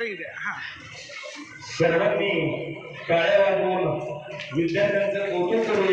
Thank you द्या हां. सर्वांनी टाळ्या वाजवून विद्यार्थ्यांचं कौतुक करूया